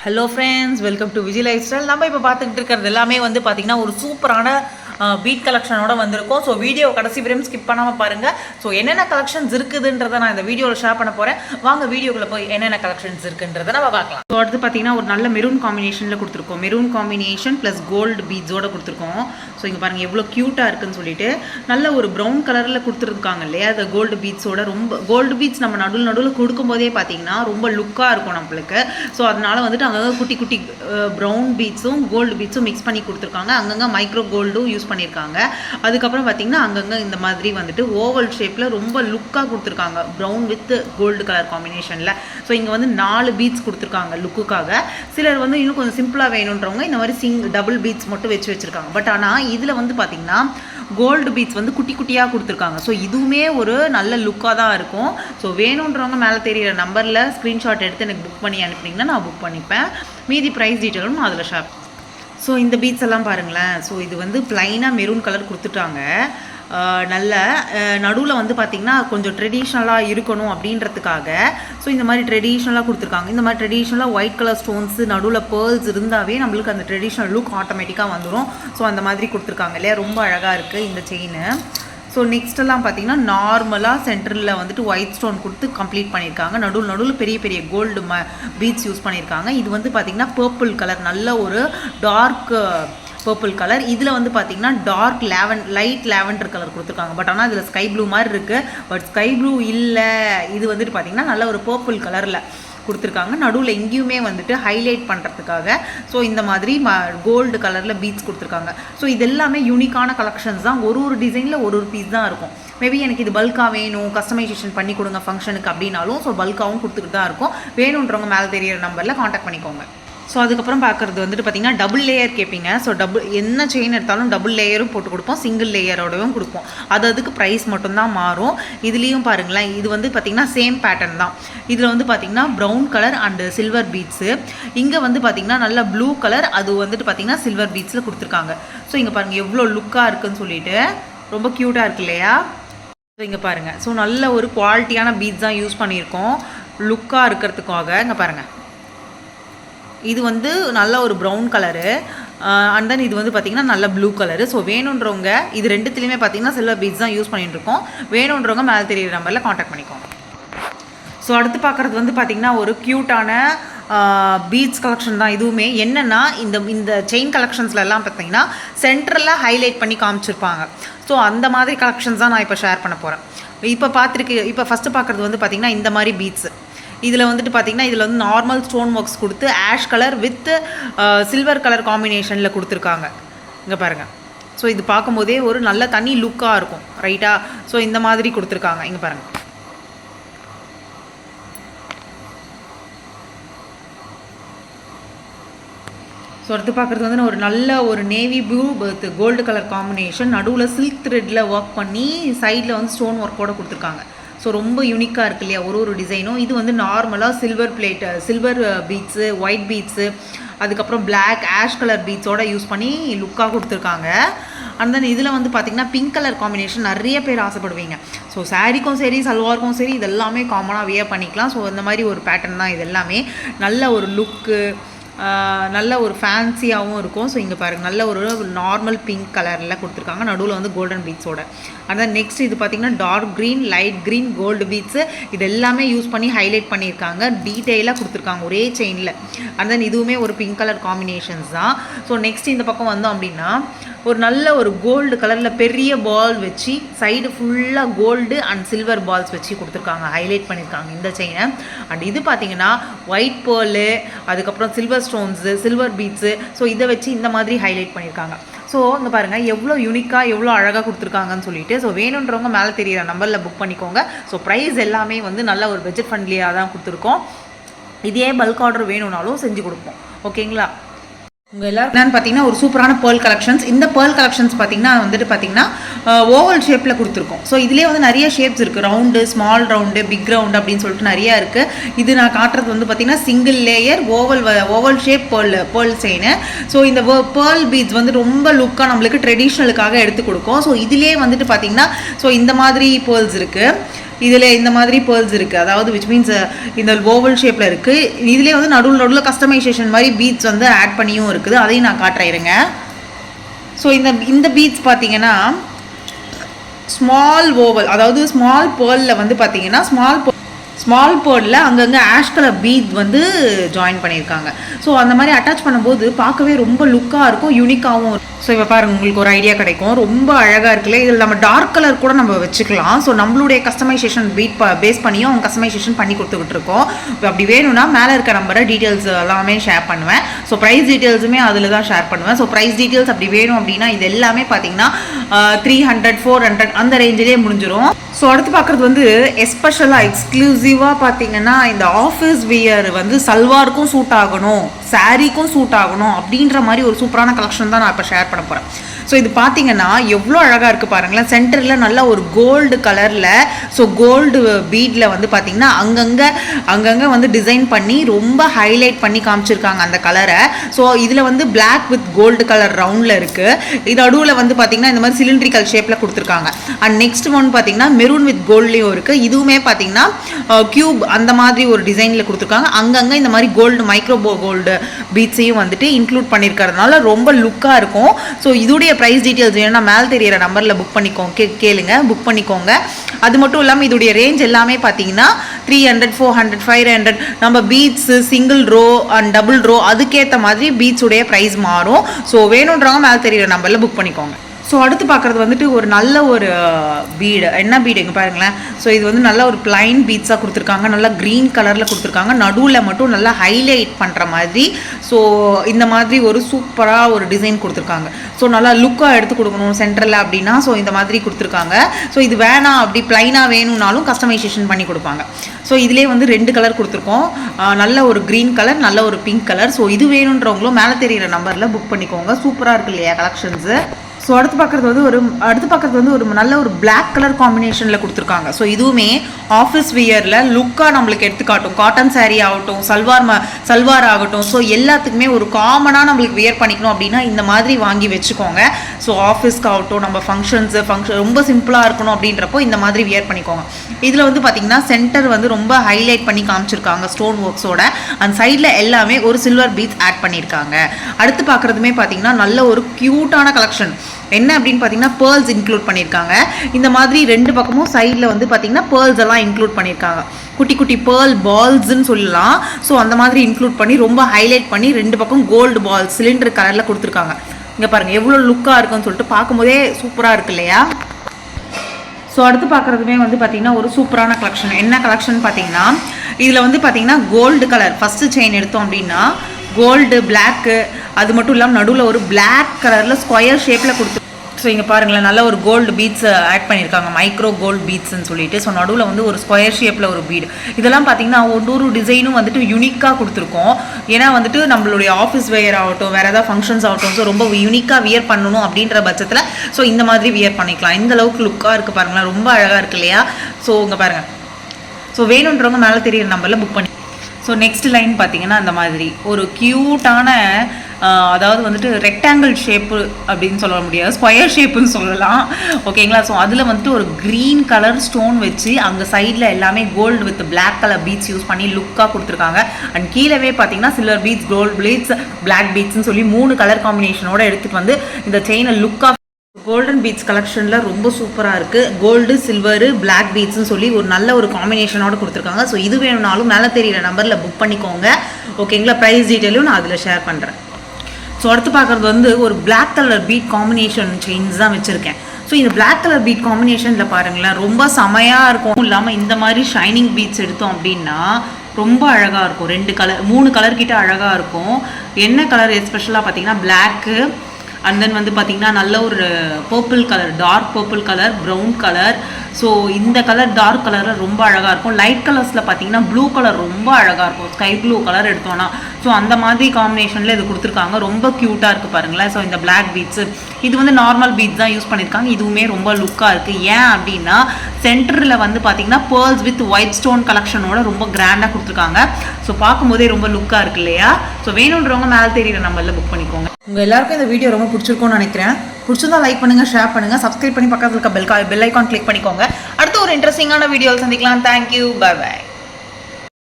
Hello friends welcome to Vijay life style நம்ம இப்போ பார்த்துக்கிட்டு இருக்கிறது எல்லாமே வந்து பார்த்திங்கன்னா ஒரு சூப்பரான பீட் கலெக்ஷனோட வந்திருக்கும். ஸோ வீடியோ கடைசி வரையும் ஸ்கிப் பண்ணாமல் பாருங்கள் ஸோ என்னென்ன கலெக்ஷன்ஸ் இருக்குதுன்றதை நான் இந்த வீடியோவில் ஷேர் பண்ண போகிறேன் வாங்க வீடியோக்குள்ளே போய் என்னென்ன கலெக்ஷன்ஸ் இருக்குன்றதை நம்ம பார்க்கலாம். ஸோ அடுத்து பார்த்தீங்கன்னா ஒரு நல்ல மெரூன் காம்பினேஷனில் கொடுத்துருக்கோம். மெரூன் காம்பினேஷன் ப்ளஸ் கோல்டு பீட்ஸோட கொடுத்துருக்கோம். ஸோ இங்கே பாருங்கள் எவ்வளோ க்யூட்டாக இருக்குன்னு சொல்லிட்டு நல்ல ஒரு ப்ரௌன் கலரில் கொடுத்துருக்காங்க இல்லையா? அந்த கோல்டு பீட்ஸோட ரொம்ப கோல்டு பீட்ஸ் நம்ம நடுவில் நடுவில் கொடுக்கும்போதே பார்த்தீங்கன்னா ரொம்ப லுக்காக இருக்கும் நம்மளுக்கு. ஸோ அதனால வந்துட்டு அங்கங்கே குட்டி குட்டி ப்ரௌன் பீட்ஸும் கோல்டு பீட்ஸும் மிக்ஸ் பண்ணி கொடுத்துருக்காங்க. அங்கங்கே மைக்ரோ கோல்டும் யூஸ் பண்ணியிருக்காங்க அதுக்கப்புறம் பார்த்தீங்கன்னா அங்கங்கே இந்த மாதிரி வந்துட்டு ஓவல் ஷேப்பில் ரொம்ப லுக்காக கொடுத்துருக்காங்க. ப்ரௌன் வித் கோல்டு கலர் காம்பினேஷனில் ஸோ இங்கே வந்து நாலு பீட்ஸ் கொடுத்துருக்காங்க லுக்குக்காக சிலர் வந்து இன்னும் கொஞ்சம் சிம்பிளாக வேணுன்றவங்க இந்த மாதிரி சிங் டபுள் பீட்ஸ் மட்டும் வச்சு வச்சுருக்காங்க. பட் ஆனால் இதில் வந்து பார்த்தீங்கன்னா கோல்டு பீட்ஸ் வந்து குட்டி குட்டியாக கொடுத்துருக்காங்க. ஸோ இதுவுமே ஒரு நல்ல லுக்காக தான் இருக்கும். ஸோ வேணுன்றவங்க மேலே தெரியிற நம்பரில் ஸ்க்ரீன்ஷாட் எடுத்து எனக்கு புக் பண்ணி அனுப்புனீங்கன்னா நான் புக் பண்ணிப்பேன். மீதி ப்ரைஸ் டீட்டெயிலும் நான் அதில் ஷேர் ஸோ இந்த பீட்ஸ் எல்லாம் பாருங்களேன். ஸோ இது வந்து ப்ளைனாக மெரூன் கலர் கொடுத்துட்டாங்க. நல்ல நடுவில் வந்து பார்த்திங்கன்னா கொஞ்சம் ட்ரெடிஷ்னலாக இருக்கணும் அப்படின்றதுக்காக. ஸோ இந்த மாதிரி ட்ரெடிஷ்னலாக கொடுத்துருக்காங்க. இந்த மாதிரி ட்ரெடிஷ்னலாக ஒயிட் கலர் ஸ்டோன்ஸு நடுவில் பேர்ல்ஸ் இருந்தாவே நம்மளுக்கு அந்த ட்ரெடிஷ்னல் லுக் ஆட்டோமேட்டிக்காக வந்துடும் ஸோ அந்த மாதிரி கொடுத்துருக்காங்க இல்லையா? ரொம்ப அழகாக இருக்குது இந்த செயின் ஸோ நெக்ஸ்ட்டெல்லாம் பார்த்தீங்கன்னா நார்மலாக சென்டரில் வந்துட்டு ஒயிட் ஸ்டோன் கொடுத்து கம்ப்ளீட் பண்ணியிருக்காங்க. நடுவில் நடுவில் பெரிய பெரிய கோல்டு ம பீட்ஸ் யூஸ் பண்ணியிருக்காங்க. இது வந்து பார்த்திங்கன்னா பர்பிள் கலர் நல்ல ஒரு டார்க் பர்பிள் கலர் இதில் வந்து பார்த்தீங்கன்னா டார்க் லேவன் லைட் லேவண்டர் கலர் கொடுத்துருக்காங்க. பட் ஆனால் இதில் ஸ்கை ப்ளூ மாதிரி இருக்குது பட் ஸ்கை ப்ளூ இல்லை. இது வந்துட்டு பார்த்தீங்கன்னா நல்ல ஒரு பர்பிள் கலரில் கொடுத்துருக்காங்க. நடுவில் எங்கேயுமே வந்துட்டு ஹைலைட் பண்ணுறதுக்காக ஸோ இந்த மாதிரி ம கோல்டு கலரில் பீட்ஸ் கொடுத்துருக்காங்க. ஸோ இது எல்லாமே யூனிக்கான கலெக்ஷன்ஸ் தான். ஒரு ஒரு டிசைனில் ஒரு ஒரு பீஸ் தான் இருக்கும். மேபி எனக்கு இது பல்காக வேணும் கஸ்டமைசேஷன் பண்ணி கொடுங்க ஃபங்க்ஷனுக்கு அப்படின்னாலும் ஸோ பல்காகவும் கொடுத்துக்கிட்டு தான் இருக்கும். வேணுன்றவங்க மேலே தெரியிற நம்பரில் காண்டாக்ட் பண்ணிக்கோங்க. ஸோ அதுக்கப்புறம் பார்க்குறது வந்துட்டு பார்த்தீங்கன்னா டபுள் லேயர் கேட்பீங்க ஸோ டபுள் என்ன செயின் எடுத்தாலும் டபுள் லேயரும் போட்டு கொடுப்போம். சிங்கிள் லேயரோடவும் கொடுப்போம். அது அதுக்கு ப்ரைஸ் மட்டும்தான் மாறும். இதுலேயும் பாருங்களேன் இது வந்து பார்த்திங்கன்னா சேம் பேட்டர்ன் தான். இதில் வந்து பார்த்திங்கன்னா brown colour and silver beads இங்கே வந்து பார்த்திங்கன்னா நல்ல ப்ளூ கலர் அது வந்துட்டு பார்த்திங்கன்னா சில்வர் பீட்ஸில் கொடுத்துருக்காங்க. ஸோ இங்கே பாருங்கள் எவ்வளோ லுக்காக இருக்குன்னு சொல்லிட்டு ரொம்ப க்யூட்டாக இருக்கு இல்லையா? ஸோ இங்கே பாருங்கள் ஸோ நல்ல ஒரு குவாலிட்டியான பீட்ஸ் தான் யூஸ் பண்ணியிருக்கோம். லுக்காக இருக்கிறதுக்காக இங்கே பாருங்கள் இது வந்து நல்ல ஒரு ப்ரௌன் கலரு அண்ட் தென் இது வந்து பார்த்திங்கன்னா நல்ல ப்ளூ கலரு ஸோ வேணுன்றவங்க இது ரெண்டுத்துலேயுமே பார்த்தீங்கன்னா சில்வர் பீட்ஸ் தான் யூஸ் பண்ணிட்டு இருக்கோம். வேணுன்றவங்க மேலே தெரியிற நம்பரில் காண்டாக்ட் பண்ணிக்கோங்க. ஸோ அடுத்து பார்க்குறது வந்து பார்த்திங்கன்னா ஒரு க்யூட்டான பீட்ஸ் கலெக்ஷன் தான் இதுவுமே. என்னென்னா இந்த இந்த செயின் கலெக்ஷன்ஸ்லலாம் பார்த்திங்கன்னா பார்த்தீங்கன்னா சென்டரில் ஹைலைட் பண்ணி காமிச்சிருப்பாங்க. ஸோ அந்த மாதிரி கலெக்ஷன்ஸ் தான் நான் இப்போ ஷேர் பண்ண போகிறேன் இப்போ பார்த்துருக்கு இப்போ ஃபஸ்ட்டு பார்க்குறது வந்து பார்த்திங்கன்னா இந்த மாதிரி பீட்ஸு இதில் வந்துட்டு பார்த்தீங்கன்னா இதில் வந்து நார்மல் ஸ்டோன் ஒர்க்ஸ் கொடுத்து ash colour with silver colour காம்பினேஷனில் கொடுத்துருக்காங்க. இங்கே பாருங்கள் ஸோ இது பார்க்கும்போதே ஒரு நல்ல தனி லுக்காக இருக்கும். ரைட்டாக ஸோ இந்த மாதிரி கொடுத்துருக்காங்க. இங்கே பாருங்கள் ஸோ அடுத்து பார்க்குறது வந்து ஒரு நல்ல ஒரு navy blue with gold colour combination நடுவில் சில்க் த்ரெட்டில் ஒர்க் பண்ணி சைடில் வந்து ஸ்டோன் ஒர்க்கோட கொடுத்துருக்காங்க. ஸோ ரொம்ப யூனிக்காக இருக்கு இல்லையா? ஒரு ஒரு டிசைனும் இது வந்து நார்மலாக silver plate silver beads white beads அதுக்கப்புறம் பிளாக் ஆஷ் கலர் பீட்ஸோட யூஸ் பண்ணி லுக்காக கொடுத்துருக்காங்க. அண்ட் தென் இதில் வந்து பார்த்திங்கன்னா பிங்க் கலர் காம்பினேஷன் நிறைய பேர் ஆசைப்படுவீங்க. ஸோ சாரீக்கும் சரி சல்வாருக்கும் சரி இதெல்லாமே காமனாக வியர் பண்ணிக்கலாம். ஸோ இந்த மாதிரி ஒரு பேட்டர்ன் தான் இது எல்லாமே. நல்ல ஒரு லுக்கு நல்ல ஒரு ஃபேன்சியாகவும் இருக்கும். ஸோ இங்கே பாருங்கள் நல்ல ஒரு நார்மல் பிங்க் கலரில் கொடுத்துருக்காங்க. நடுவில் வந்து கோல்டன் பீட்ஸோட அந்த நெக்ஸ்ட் இது பார்த்திங்கன்னா dark green light green gold beads இது எல்லாமே யூஸ் பண்ணி ஹைலைட் பண்ணியிருக்காங்க. டீட்டெயிலாக கொடுத்துருக்காங்க ஒரே செயினில் அண்ட் தென் இதுவுமே ஒரு பிங்க் கலர் காம்பினேஷன்ஸ் தான். ஸோ நெக்ஸ்ட் இந்த பக்கம் வந்தோம் அப்படின்னா ஒரு நல்ல ஒரு கோல்டு கலரில் பெரிய பால் வச்சு சைடு ஃபுல்லாக கோல்டு அண்ட் சில்வர் பால்ஸ் வச்சு கொடுத்துருக்காங்க. ஹைலைட் பண்ணியிருக்காங்க இந்த செயினை அண்ட் இது பார்த்தீங்கன்னா ஒயிட் பேர்லு அதுக்கப்புறம் silver stones silver beads so இதை வச்சு இந்த மாதிரி ஹைலைட் பண்ணியிருக்காங்க. ஸோ இங்கே பாருங்கள் எவ்வளோ யூனிக்காக எவ்வளோ அழகாக கொடுத்துருக்காங்கன்னு சொல்லிட்டு ஸோ வேணுன்றவங்க மேலே தெரியிற நம்பரில் புக் பண்ணிக்கோங்க. ஸோ ப்ரைஸ் எல்லாமே வந்து நல்ல ஒரு பட்ஜெட் ஃப்ரெண்ட்லியாக தான் கொடுத்துருக்கோம். இதே பல்க் ஆர்டர் வேணும்னாலும் செஞ்சு கொடுப்போம். ஓகேங்களா உங்கள் எல்லாரும் என்னன்னு பார்த்தீங்கன்னா ஒரு சூப்பரான பேர்ல் கலெக்ஷன்ஸ் இந்த பேர்ல் கலெக்ஷன்ஸ் பார்த்தீங்கன்னா வந்துட்டு பார்த்தீங்கன்னா ஓவல் ஷேப்பில் கொடுத்துருக்கோம். ஸோ இதுலேயே வந்து நிறைய ஷேப்ஸ் இருக்குது round small round big round அப்படின்னு சொல்லிட்டு நிறையா இருக்குது இது நான் காட்டுறது வந்து பார்த்தீங்கன்னா single layer oval oval shape pearl pearl chain so இந்த பேர்ல் பீட்ஸ் வந்து ரொம்ப லுக்காக நம்மளுக்கு ட்ரெடிஷ்னலுக்காக எடுத்து கொடுக்கும். ஸோ இதுலேயே வந்துட்டு பார்த்தீங்கன்னா ஸோ இந்த மாதிரி பேர்ல்ஸ் இருக்குது இதில் இந்த மாதிரி பேர்ல்ஸ் இருக்குது அதாவது விச் மீன்ஸ் இந்த ஓவல் ஷேப்பில் இருக்குது இதுலேயே வந்து நடுவில் நடுவில் கஸ்டமைசேஷன் மாதிரி பீட்ஸ் வந்து ஆட் பண்ணியும் இருக்குது. அதையும் நான் காட்டுறேன் இருங்க. ஸோ இந்த இந்த பீட்ஸ் பார்த்தீங்கன்னா ஸ்மால் ஓவல் அதாவது ஸ்மால் பேர்லில் வந்து பார்த்தீங்கன்னா ஸ்மால் ஸ்மால் பேர்டில் அங்கங்கே ஆஷ் கலர் பீட் வந்து ஜாயின் பண்ணியிருக்காங்க. ஸோ அந்த மாதிரி அட்டாச் பண்ணும்போது பார்க்கவே ரொம்ப லுக்காக இருக்கும் யூனிக்காகவும் இருக்கும். ஸோ இப்போ பாருங்க உங்களுக்கு ஒரு ஐடியா கிடைக்கும். ரொம்ப அழகாக இருக்குல்ல இதில் நம்ம டார்க் கலர் கூட நம்ம வச்சுக்கலாம். ஸோ நம்மளுடைய கஸ்டமைசேஷன் பீட் பேஸ் பண்ணியும் அவங்க கஸ்டமைசேஷன் பண்ணி கொடுத்துக்கிட்டு இருக்கோம். அப்படி வேணும்னா மேலே இருக்க நம்பரை டீட்டெயில்ஸ் எல்லாமே ஷேர் பண்ணுவேன். ஸோ ப்ரைஸ் டீட்டெயில்ஸுமே அதில் தான் ஷேர் பண்ணுவேன். ஸோ ப்ரைஸ் டீட்டெயில்ஸ் அப்படி வேணும் அப்படின்னா இது எல்லாமே பார்த்தீங்கன்னா த்ரீ ஹண்ட்ரட் ஃபோர் ஹண்ட்ரட் அந்த ரேஞ்சிலே முடிஞ்சிடும் ஸோ அடுத்து பார்க்குறது வந்து எஸ்பெஷலாக எக்ஸ்க்ளூசிவாக பார்த்தீங்கன்னா இந்த ஆஃபீஸ் வியர் வந்து சல்வாருக்கும் சூட் ஆகணும் சாரீக்கும் சூட் ஆகணும் அப்படின்ற மாதிரி ஒரு சூப்பரான கலெக்ஷன் தான் நான் இப்போ ஷேர் பண்ண போகிறேன் ஸோ இது பார்த்தீங்கன்னா எவ்வளோ அழகாக இருக்குது பாருங்களேன். சென்டரில் நல்ல ஒரு கோல்டு கலரில் ஸோ கோல்டு பீடில் வந்து பார்த்திங்கன்னா அங்கங்கே அங்கங்கே வந்து டிசைன் பண்ணி ரொம்ப ஹைலைட் பண்ணி காமிச்சிருக்காங்க அந்த கலரை ஸோ இதில் வந்து பிளாக் வித் கோல்டு கலர் ரவுண்டில் இருக்குது இது அடுவில் வந்து பார்த்திங்கன்னா இந்த மாதிரி சிலிண்ட்ரிக்கல் ஷேப்பில் கொடுத்துருக்காங்க. அண்ட் நெக்ஸ்ட் ஒன் பார்த்திங்கன்னா மெரூன் வித் கோல்ட்லேயும் இருக்குது இதுவுமே பார்த்தீங்கன்னா க்யூப் அந்த மாதிரி ஒரு டிசைனில் கொடுத்துருக்காங்க. அங்கங்கே இந்த மாதிரி கோல்டு மைக்ரோபோ கோல்டு பீட்ஸையும் வந்துட்டு இன்க்ளூட் பண்ணியிருக்கிறதுனால ரொம்ப லுக்காக இருக்கும். ஸோ இதோடைய ப்ரைஸ் டீட்டெயில்ஸ் வேணும்னா மேல் தெரியிற நம்பரில் புக் பண்ணிக்கோங்க கே கேளுங்க புக் பண்ணிக்கோங்க. அது மட்டும் இல்லாமல் இதோடைய ரேஞ்ச் எல்லாமே பார்த்தீங்கன்னா three hundred four hundred five hundred நம்ம beads single row and double row அதுக்கேற்ற மாதிரி பீட்ஸுடைய ப்ரைஸ் மாறும். ஸோ வேணுன்றவங்க மேல் தெரியிற நம்பரில் புக் பண்ணிக்கோங்க. ஸோ அடுத்து பார்க்குறது வந்துட்டு ஒரு நல்ல ஒரு பீடு என்ன பீடு எங்கே பாருங்களேன். ஸோ இது வந்து நல்ல ஒரு பிளைன் பீட்ஸாக கொடுத்துருக்காங்க. நல்லா க்ரீன் கலரில் கொடுத்துருக்காங்க. நடுவில் மட்டும் நல்லா ஹைலைட் பண்ணுற மாதிரி ஸோ இந்த மாதிரி ஒரு சூப்பராக ஒரு டிசைன் கொடுத்துருக்காங்க. ஸோ நல்லா லுக்காக எடுத்து கொடுக்கணும் சென்டரில் அப்படின்னா ஸோ இந்த மாதிரி கொடுத்துருக்காங்க. ஸோ இது வேணாம் அப்படி ப்ளைனாக வேணும்னாலும் கஸ்டமைசேஷன் பண்ணி கொடுப்பாங்க. ஸோ இதிலே வந்து ரெண்டு கலர் கொடுத்துருக்கோம். நல்ல ஒரு க்ரீன் கலர் நல்ல ஒரு பிங்க் கலர் ஸோ இது வேணுன்றவங்களும் மேலே தெரியிற நம்பரில் புக் பண்ணிக்கோங்க. சூப்பராக இருக்கு இல்லையா கலெக்ஷன்ஸு ஸோ அடுத்து பார்க்குறது வந்து ஒரு அடுத்து பார்க்குறது வந்து ஒரு நல்ல ஒரு பிளாக் கலர் காம்பினேஷனில் கொடுத்துருக்காங்க. ஸோ இதுவுமே ஆஃபீஸ் வியரில் லுக்காக நம்மளுக்கு எடுத்துக்காட்டும் காட்டன் saree ஆகட்டும் சல்வார் ம சல்வார் ஆகட்டும். ஸோ எல்லாத்துக்குமே ஒரு காமனாக நம்மளுக்கு வியர் பண்ணிக்கணும் அப்படின்னா இந்த மாதிரி வாங்கி வச்சுக்கோங்க. ஸோ ஆஃபீஸ்க்கு ஆகட்டும் நம்ம ஃபங்க்ஷன்ஸு ஃபங்க்ஷன் ரொம்ப சிம்பிளாக இருக்கணும் அப்படின்றப்போ இந்த மாதிரி வியர் பண்ணிக்கோங்க. இதில் வந்து பார்த்திங்கன்னா சென்டர் வந்து ரொம்ப ஹைலைட் பண்ணி காமிச்சிருக்காங்க ஸ்டோன் ஒர்க்ஸோட அந்த சைடில் எல்லாமே ஒரு சில்வர் பீட்ஸ் ஆட் பண்ணியிருக்காங்க அடுத்து பார்க்குறதுமே பார்த்தீங்கன்னா நல்ல ஒரு க்யூட்டான கலெக்ஷன் என்ன அப்படின்னு பார்த்தீங்கன்னா பேர்ல்ஸ் இன்க்ளூட் பண்ணியிருக்காங்க. இந்த மாதிரி ரெண்டு பக்கமும் சைடில் வந்து பார்த்தீங்கன்னா பேர்ல்ஸ் எல்லாம் இன்க்ளூட் பண்ணியிருக்காங்க. குட்டி குட்டி பேர்ல் பால்ஸ்ன்னு சொல்லலாம். ஸோ அந்த மாதிரி இன்க்ளூட் பண்ணி ரொம்ப ஹைலைட் பண்ணி ரெண்டு பக்கம் கோல்டு பால் சிலிண்டர் கலரில் கொடுத்துருக்காங்க. இங்கே பாருங்கள் எவ்வளோ லுக்காக இருக்குன்னு சொல்லிட்டு பார்க்கும்போதே சூப்பராக இருக்கு இல்லையா? ஸோ அடுத்து பார்க்குறதுமே வந்து பார்த்தீங்கன்னா ஒரு சூப்பரான கலெக்ஷன் என்ன கலெக்ஷன் பார்த்தீங்கன்னா இதில் வந்து பார்த்தீங்கன்னா கோல்டு கலர் ஃபஸ்ட்டு செயின் எடுத்தோம் அப்படின்னா கோல்டு பிளாக்கு அது மட்டும் இல்லாமல் நடுவில் ஒரு பிளாக் கலரில் ஸ்கொயர் ஷேப்பில் கொடுத்து ஸோ இங்கே பாருங்களேன் நல்ல ஒரு கோல்டு பீட்ஸ் ஆட் பண்ணியிருக்காங்க. மைக்ரோ கோல்டு பீட்ஸ்னு சொல்லிட்டு. ஸோ நடுவில் வந்து ஒரு ஸ்கொயர் ஷேப்பில் ஒரு பீடு இதெல்லாம் பார்த்தீங்கன்னா ஒவ்வொரு டிசைனும் வந்துட்டு யூனிக்காக கொடுத்துருக்கோம். ஏன்னா வந்துட்டு நம்மளுடைய ஆஃபீஸ் வேர் ஆகட்டும் வேறு ஏதாவது ஃபங்க்ஷன்ஸ் ஆகட்டும் ஸோ ரொம்ப யூனிக்காக வியர் பண்ணணும் அப்படின்ற பட்சத்தில் ஸோ இந்த மாதிரி வியர் பண்ணிக்கலாம். இந்த அளவுக்கு லுக்காக இருக்குது பாருங்களேன் ரொம்ப அழகாக இருக்கு இல்லையா? ஸோ இங்கே பாருங்கள் ஸோ வேணுன்றவங்க மேலே தெரியிற நம்பரில் புக் பண்ணி ஸோ நெக்ஸ்ட் லைன் பார்த்தீங்கன்னா அந்த மாதிரி. ஒரு க்யூட்டான அதாவது வந்துட்டு ரெக்டாங்கிள் ஷேப்பு அப்படின்னு சொல்ல முடியாது. ஸ்கொயர் ஷேப்புன்னு சொல்லலாம். ஓகேங்களா ஸோ அதில் வந்துட்டு ஒரு க்ரீன் கலர் ஸ்டோன் வச்சு அங்கே சைடில் எல்லாமே gold with black colour beads use பண்ணி லுக்காக கொடுத்துருக்காங்க. அண்ட் கீழவே பார்த்தீங்கன்னா silver beads gold beads black பீட்ஸ்னு சொல்லி மூணு கலர் காம்பினேஷனோட எடுத்துகிட்டு வந்து இந்த செயினை லுக்காக கோல்டன் பீட்ஸ் கலெக்ஷனில் ரொம்ப சூப்பராக இருக்குது கோல்டு சில்வரு பிளாக் பீட்ஸ்னு சொல்லி ஒரு நல்ல ஒரு காம்பினேஷனோட கொடுத்துருக்காங்க. ஸோ இது வேணும்னாலும் மேலே தெரியிற நம்பரில் புக் பண்ணிக்கோங்க. ஓகேங்களா ப்ரைஸ் டீட்டெயிலும் நான் அதில் ஷேர் பண்ணுறேன் ஸோ அடுத்து பார்க்குறது வந்து ஒரு black colour bead combination chains தான் வச்சுருக்கேன். ஸோ இந்த பிளாக் கலர் பீட் காம்பினேஷனில் பாருங்களேன் ரொம்ப செமையாக இருக்கும். இல்லாமல் இந்த மாதிரி ஷைனிங் பீட்ஸ் எடுத்தோம் அப்படின்னா ரொம்ப அழகாக இருக்கும். ரெண்டு கலர் மூணு கலர் கிட்ட அழகாக இருக்கும். என்ன கலர் எஸ்பெஷலாக பார்த்தீங்கன்னா பிளாக்கு அண்ட் தென் வந்து பார்த்தீங்கன்னா நல்ல ஒரு purple colour dark purple colour brown colour so இந்த கலர் டார்க் கலரில் ரொம்ப அழகாக இருக்கும். லைட் கலர்ஸில் பார்த்தீங்கன்னா ப்ளூ கலர் ரொம்ப அழகாக இருக்கும். ஸ்கை ப்ளூ கலர் எடுத்தோன்னா ஸோ அந்த மாதிரி காம்பினேஷனில் இது கொடுத்துருக்காங்க. ரொம்ப க்யூட்டாக இருக்குது பாருங்களேன். ஸோ இந்த பிளாக் பீட்ஸு இது வந்து நார்மல் பீட்ஸ் தான் யூஸ் பண்ணியிருக்காங்க. இதுவுமே ரொம்ப லுக்காக இருக்குது ஏன் அப்படின்னா சென்டரில் வந்து பார்த்தீங்கன்னா பேர்ல்ஸ் வித் ஒயிட் ஸ்டோன் கலெக்ஷனோட ரொம்ப கிராண்டாக கொடுத்துருக்காங்க. ஸோ பார்க்கும்போதே ரொம்ப லுக்காக இருக்கு இல்லையா? ஸோ வேணுன்றவங்க மேலே தெரியிற நம்பரில் புக் பண்ணிக்கோங்க. உங்கள் எல்லாருக்கும் இந்த வீடியோ ரொம்ப பிடிச்சிருக்கும்னு நினைக்கிறேன். பிடிச்சிருந்தா லைக் பண்ணுங்கள் ஷேர் பண்ணுங்கள் சப்ஸ்கிரைப் பண்ணி பக்கத்தில் இருக்க பெல் பெல் ஐக்கான் கிளிக் பண்ணிக்கோங்க. அடுத்து ஒரு இன்ட்ரெஸ்டிங்கான வீடியோவில் சந்திக்கலாம். Thank you bye by